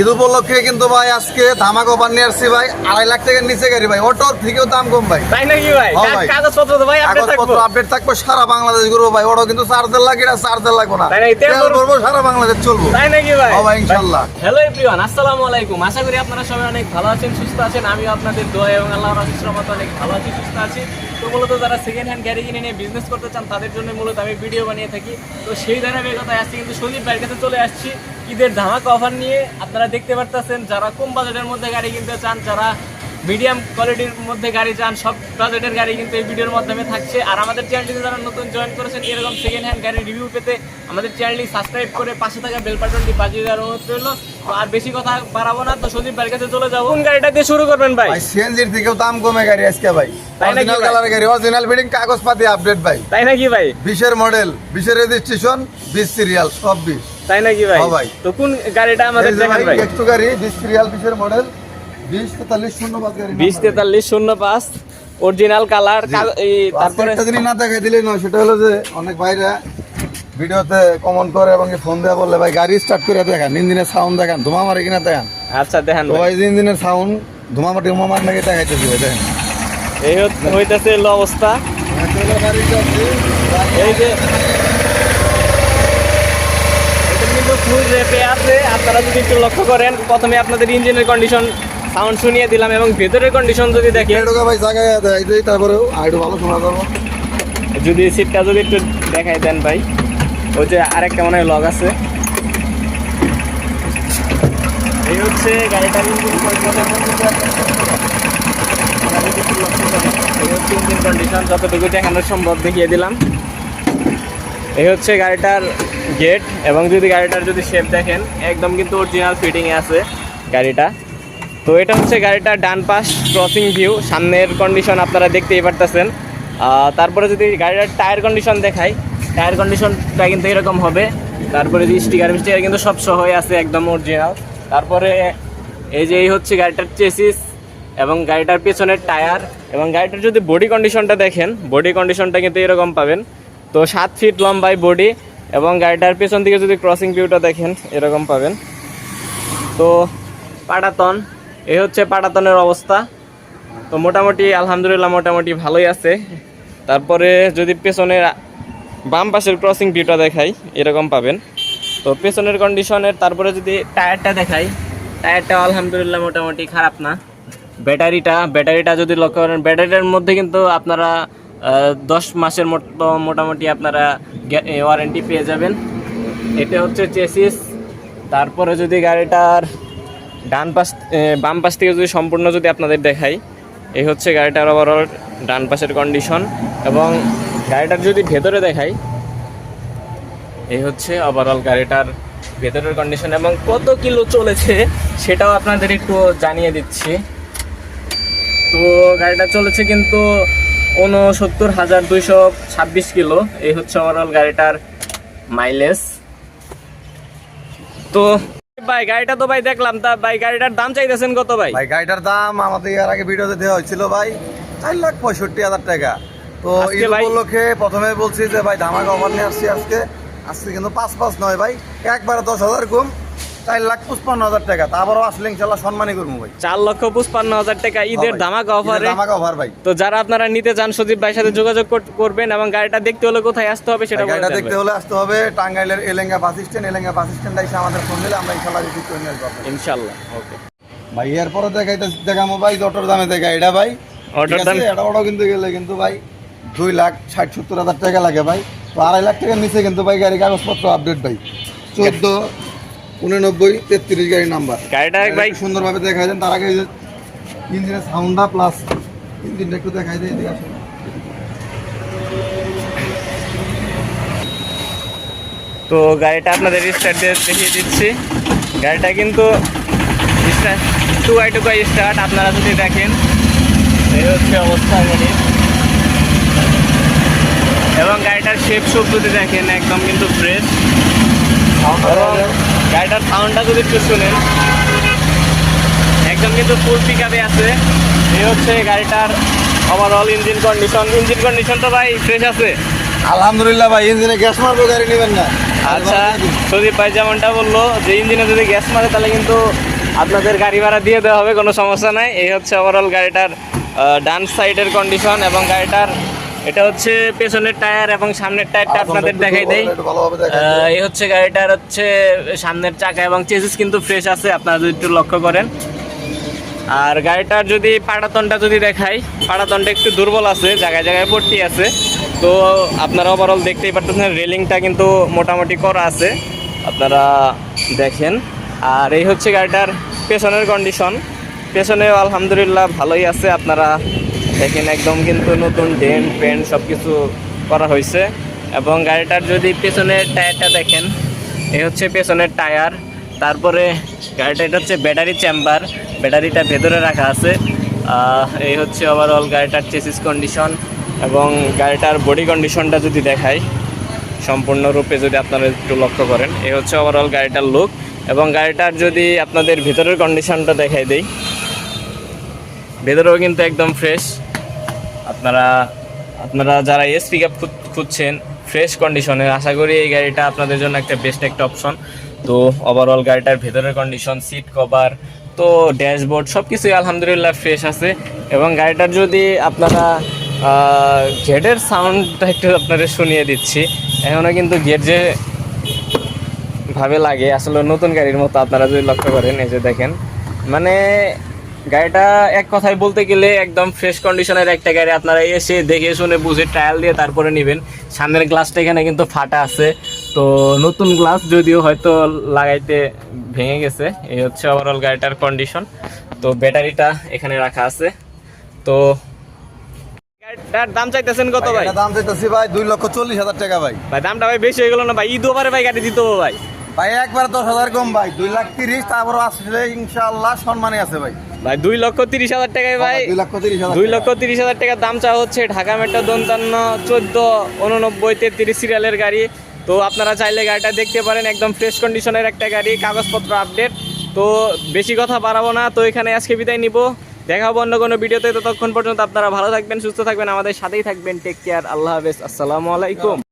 ঈদ উপলক্ষে কিন্তু ভাই আজকে ধামাক অফার নিয়ে আসছি ভাই আড়াই লাখ টাকার নিচে গাড়ি ভাই। অটোর থেকেও দাম কম ভাই। তাই নাকি ভাই? হ্যাঁ কাগজপত্র ভাই আপডেট থাকব। কাগজপত্র আপডেট থাকব সারা বাংলাদেশ ঘুরবো ভাই। ওটা কিন্তু চার্জার লাগে না চার্জার লাগবো না। তাই নাকি? তেল তেল ভরবো? ভরবো সারা বাংলাদেশ চলবো। তাই নাকি ভাই? হ্যাঁ ভাই ইনশাল্লাহ। হ্যালো এভরিওয়ান আসসালামু আলাইকুম। আশা করি আপনারা সবাই অনেক ভালো আছেন সুস্থ আছেন। আমিও আপনাদের দোয়া এবং আল্লাহর আশীর্বাদ রহমতে অনেক ভালো আছি সুস্থ আছি। তো মূলত যারা সেকেন্ড হ্যান্ড গাড়ি কিনে নিয়ে বিজনেস করতে চান তাদের জন্য মূলত আমি ভিডিও বানিয়ে থাকি। তো সেই ধারাবাহিকতায় আসছি কিন্তু সন্দীপ ভাইয়ের কাছে চলে আসছি। ঈদের ধামাকা অফার নিয়ে আপনারা দেখতে পারতেছেন যারা কম বাজেটের মধ্যে গাড়ি কিনতে চান যারা মিডিয়াম কোয়ালিটির মধ্যে গাড়ি চান সব বাজেটের গাড়ি কিন্তু এই ভিডিওর মাধ্যমে থাকছে। আর আমাদের চ্যানেলটিতে যারা নতুন জয়েন করেছেন এরকম সেকেন্ড হ্যান্ড গাড়ির রিভিউ পেতে আমাদের চ্যানেলটি সাবস্ক্রাইব করে পাশে থাকা বেল বাটনটি বাজিয়ে দেওয়ার অনুরোধ রইল। আর বেশি কথা বাড়াবো না তো সন্দীপ ভাইয়ের কাছে চলে যাব। কোন গাড়িটা দিয়ে শুরু করবেন ভাই? ভাই সিএনজির থেকেও দাম কমে গাড়ি আজকে ভাই। অরিজিনাল কালার গাড়ি অরিজিনাল কাগজপাতি আপডেট ভাই। তাই নাকি ভাই? বিশের মডেল বিশের রেজিস্ট্রেশন বিশ সিরিয়াল সব বিশ। তাই নাকি ভাই? হ্যাঁ ভাই। তো কোন গাড়িটা আমাদের দেখান ভাই একটু গাড়ি বিশ সিরিয়াল বিশের মডেল বিশ তেতাল্লিশ শূন্য পাঁচ গাড়ি বিশ তেতাল্লিশ শূন্য পাঁচ অরিজিনাল কালার এই তারপরে একটা জিনিস না দেখাই দিলে নয় সেটা হলো যে অনেক ভাইরা ভিডিওতে কমেন্ট করে এবং ফোন দেওয়া বললে ভাই গাড়ি স্টার্ট করে দেখান ইঞ্জিনের সাউন্ড দেখান ধুমা মারে কিনা দেখান। আচ্ছা দেখেন ভাই। ইঞ্জিনের সাউন্ড ধুমা মাটি ধুমা মার নাকি দেখাইতেছি ভাই দেখেন। এই হইতেছে অবস্থা। এই যে ফুল রেপে আছে আপনারা যদি একটু লক্ষ্য করেন প্রথমে আপনাদের ইঞ্জিনের কন্ডিশন সাউন্ড শুনিয়ে দিলাম এবং ভেতরের কন্ডিশন যদি দেখেন ভাই জায়গায় তারপরেও ভালো শোনা যাব। যদি সিটটা যদি একটু দেখাই দেন ভাই ওই যে আরেকটা মনে হয় লগ আছে। এই হচ্ছে গাড়িটার ইঞ্জিন কন্ডিশন যতটুকু দেখানো সম্ভব দেখিয়ে দিলাম। এই হচ্ছে গাড়িটার গেট এবং যদি গাড়িটার যদি শেপ দেখেন, একদম কিন্তু অরিজিনাল ফিটিংয়ে আছে গাড়িটা। তো এটা হচ্ছে গাড়িটার ডান পাশ ক্রসিং ভিউ সামনের কন্ডিশন আপনারা দেখতেই পারতেছেন। তারপরে যদি গাড়িটার টায়ার কন্ডিশন দেখাই টায়ার কন্ডিশনটা কিন্তু এরকম হবে। তারপরে যে স্টিকার স্টিকার কিন্তু সব সহই আছে, একদম অরিজিনাল তারপরে এই যে এই হচ্ছে গাড়িটার চেসিস এবং গাড়িটার পেছনের টায়ার এবং গাড়িটার যদি বডি কন্ডিশনটা দেখেন বডি কন্ডিশনটা কিন্তু এরকম পাবেন। তো সাত ফিট লম্বাই বডি এবং গাড়িটার পেছন দিকে যদি ক্রসিং ভিউটা দেখেন, এরকম পাবেন। তো, পাটাতন, এই হচ্ছে পাটাতনের অবস্থা। তো মোটামুটি, আলহামদুলিল্লাহ, মোটামুটি ভালোই আছে। তারপরে যদি পেছনের বাম পাশের ক্রসিং ভিউটা দেখাই, এরকম পাবেন। তো পেছনের কন্ডিশনের তারপরে যদি টায়ারটা দেখাই টায়ারটা আলহামদুলিল্লাহ মোটামুটি খারাপ না। ব্যাটারিটা ব্যাটারিটা যদি লক্ষ্য করেন, ব্যাটারিটার মধ্যে কিন্তু আপনারা দশ মাসের মতো মোটামুটি আপনারা ওয়ারেন্টি পেয়ে যাবেন। এটা হচ্ছে চেসিস তারপরে যদি গাড়িটার ডান পাশ বাম পাশ থেকে যদি সম্পূর্ণ যদি আপনাদের দেখাই, এই হচ্ছে গাড়িটার ওভারঅল ডান পাশের কন্ডিশন এবং গাড়িটার যদি ভেতরে দেখাই, এই হচ্ছে ওভারঅল গাড়িটার ভেতরের কন্ডিশন এবং কত কিলো চলেছে সেটাও আপনাদের একটু জানিয়ে দিচ্ছি। তো গাড়িটা চলেছে কিন্তু উনসত্তর হাজার দুইশো ছাব্বিশ কিলো। এই হচ্ছে ওভারঅল গাড়িটার মাইলেজ তো ভাই গাড়িটা তো ভাই দেখলাম তা ভাই গাড়িটার দাম চাইতেছেন কত ভাই? ভাই গাড়িটার দাম আমাদের এর আগে ভিডিওতে দেওয়া হয়েছিল ভাই চার লাখ পঁয়ষট্টি হাজার টাকা। তো এই উপলক্ষে প্রথমে বলছি যে ভাই ধামাকা অফার নিয়ে আসছি আজকে। আজকে কিন্তু পাঁচ পাঁচ নয় ভাই একবারে দশ হাজার কম। চার লাখ পঁচপান্ন হাজার টাকা। তারপরও আসলে ইনশাল্লাহ সম্মানই করব ভাই। চার লক্ষ পঁচপান্ন হাজার টাকা ঈদের ধামাকা অফারে ধামাকা অফার ভাই। তো যারা আপনারা নিতে চান সজীব ভাইয়ের সাথে যোগাযোগ করবেন এবং গাড়িটা দেখতে হলে কোথায় আসতে হবে সেটা গাড়িটা দেখতে হলে আসতে হবে টাঙ্গাইলের Elenga bus stand. Elenga bus stand এসে আমাদের ফোন দিলে আমরা ইনশাল্লাহ রিসিভ করে নিয়ে আপনাকে। ইনশাল্লাহ ওকে ভাই এরপরে দেখাইতে দেখামো ভাই অটোর দামে দেখা এটা ভাই অটোর দাম এটা অটো কিন্তু গেলে কিন্তু ভাই দুই লাখ ষাট সত্তর হাজার টাকা লাগে ভাই। তো আড়াই লাখ টাকার নিচে কিন্তু ভাই গাড়ি কাগজপত্র আপডেট ভাই। চোদ্দ উননব্বই তেত্রিশ গাড়ির নাম্বার। গাড়িটা ভাই সুন্দরভাবে দেখাই দেন। তার আগে ইঞ্জিনের সাউন্ডটা প্লাস ইঞ্জিনটা একটু দেখাই দেয় এদিকে আসুন। তো গাড়িটা আপনাদের স্টার্ট দিয়ে দেখিয়ে দিচ্ছি। গাড়িটা কিন্তু স্টার্ট টুকাই টুকাই স্টার্ট আপনারা যদি দেখেন এই হচ্ছে অবস্থা গাড়ির এবং গাড়িটার শেপ সব যদি দেখেন একদম কিন্তু ফ্রেশ এবং গাড়িটার সাউন্ডটা যদি একটু শুনেন। একদম কিন্তু ফুল পিক আছে। এই হচ্ছে গাড়িটার overall engine condition engine condition তো ভাই ফ্রেশ আছে। আলহামদুলিল্লাহ ভাই ইঞ্জিনে গ্যাস মারবো গাড়ি নেবেন না। আচ্ছা সুদীপ ভাই যেমনটা বলল যে ইঞ্জিনে যদি গ্যাস মারে তাহলে কিন্তু আপনাদের গাড়ি ভাড়া দিয়ে দেওয়া হবে কোনো সমস্যা নাই। এই হচ্ছে ওভারঅল গাড়িটার ডান সাইডের কন্ডিশন এবং গাড়িটার এটা হচ্ছে পেছনের টায়ার এবং সামনের টায়ারটা আপনাদের দেখাই দেই। এই হচ্ছে গাড়িটার হচ্ছে সামনের চাকা এবং চেসিস কিন্তু ফ্রেশ আছে আপনারা যদি একটু লক্ষ্য করেন। আর গাড়িটার যদি পাটাতনটা যদি দেখাই পাটাতনটা একটু দুর্বল আছে জায়গায় জায়গায় পট্টি আছে। তো আপনারা ওভারঅল দেখতেই পারতেছেন রেলিংটা কিন্তু মোটামুটি করা আছে। আপনারা দেখেন। আর এই হচ্ছে গাড়িটার পেছনের কন্ডিশন পেছনেও আলহামদুলিল্লাহ ভালোই আছে আপনারা দেখেন একদম কিন্তু নতুন ডেন্ট পেন্ট সব কিছু করা হয়েছে। এবং গাড়িটার যদি পেছনের টায়ারটা দেখেন, এ হচ্ছে পেছনের টায়ার। তারপরে গাড়িটা, এটা হচ্ছে ব্যাটারি চেম্বার। ব্যাটারিটা ভেতরে রাখা আছে। এই হচ্ছে ওভারঅল গাড়িটার চেসিস কন্ডিশন এবং গাড়িটার বডি কন্ডিশনটা যদি দেখাই, সম্পূর্ণরূপে যদি আপনারা একটু লক্ষ্য করেন এই হচ্ছে ওভারঅল গাড়িটার লুক এবং গাড়িটার যদি আপনাদের ভেতরের কন্ডিশনটা দেখাই দেই, ভেতরেও কিন্তু একদম ফ্রেশ আপনারা আপনারা যারা এস পিক আপ খুঁজছেন ফ্রেশ কন্ডিশনের আশা করি এই গাড়িটা আপনাদের জন্য একটা বেস্ট একটা অপশন তো ওভারঅল গাড়িটার ভেতরের কন্ডিশন সিট কভার তো ড্যাশবোর্ড সব কিছুই আলহামদুলিল্লাহ ফ্রেশ আছে। এবং গাড়িটার যদি আপনারা গেটের সাউন্ডটা একটু আপনাদের শুনিয়ে দিচ্ছি এখনও কিন্তু গেট যে ভাবে লাগে, আসলে নতুন গাড়ির মতো আপনারা যদি লক্ষ্য করেন, এই যে দেখেন মানে গাড়িটা এক কথায় বলতে গেলে একদম ফ্রেশ কন্ডিশনের একটা গাড়ি। আপনারা এসে দেখে শুনে বুঝে ট্রায়াল দিয়ে তারপরে নেবেন। সামনের গ্লাসটা এখানে কিন্তু ফাটা আছে। তো নতুন গ্লাস যদিও হয়তো লাগাইতে ভেঙে গেছে এই হচ্ছে ওভারঅল গাড়িটার কন্ডিশন তো ব্যাটারিটা এখানে রাখা আছে। তো দাম চাইতেছেন কত ভাই? দাম চাইতেছি ভাই দুই লক্ষ চল্লিশ হাজার টাকা ভাই। ভাই দামটা ভাই বেশি হয়ে গেল না ভাই? ঈদ ওভারে ভাই গাড়ি দিতে ভাই। ভাই একবার দশ হাজার কম ভাই। দুই লাখ তিরিশ তারপর আসলে ইনশাআল্লাহ সম্মানে আছে ভাই। ভাই দুই লক্ষ তিরিশ হাজার টাকায় ভাই। দুই লক্ষ তিরিশ হাজার টাকার দাম চাওয়া হচ্ছে ঢাকা মেট্রো দন্তান্ন চোদ্দ উননব্বই তেত্রিশ সিরিয়ালের গাড়ি। তো আপনারা চাইলে গাড়িটা দেখতে পারেন একদম ফ্রেশ কন্ডিশনের একটা গাড়ি কাগজপত্র আপডেট তো বেশি কথা বাড়াবো না তো এখানে আজকে বিদায় নিব। দেখা হব অন্য কোনো ভিডিওতে ততক্ষণ পর্যন্ত আপনারা ভালো থাকবেন সুস্থ থাকবেন আমাদের সাথেই থাকবেন। টেক কেয়ার আল্লাহ হাফেজ আসসালামু আলাইকুম।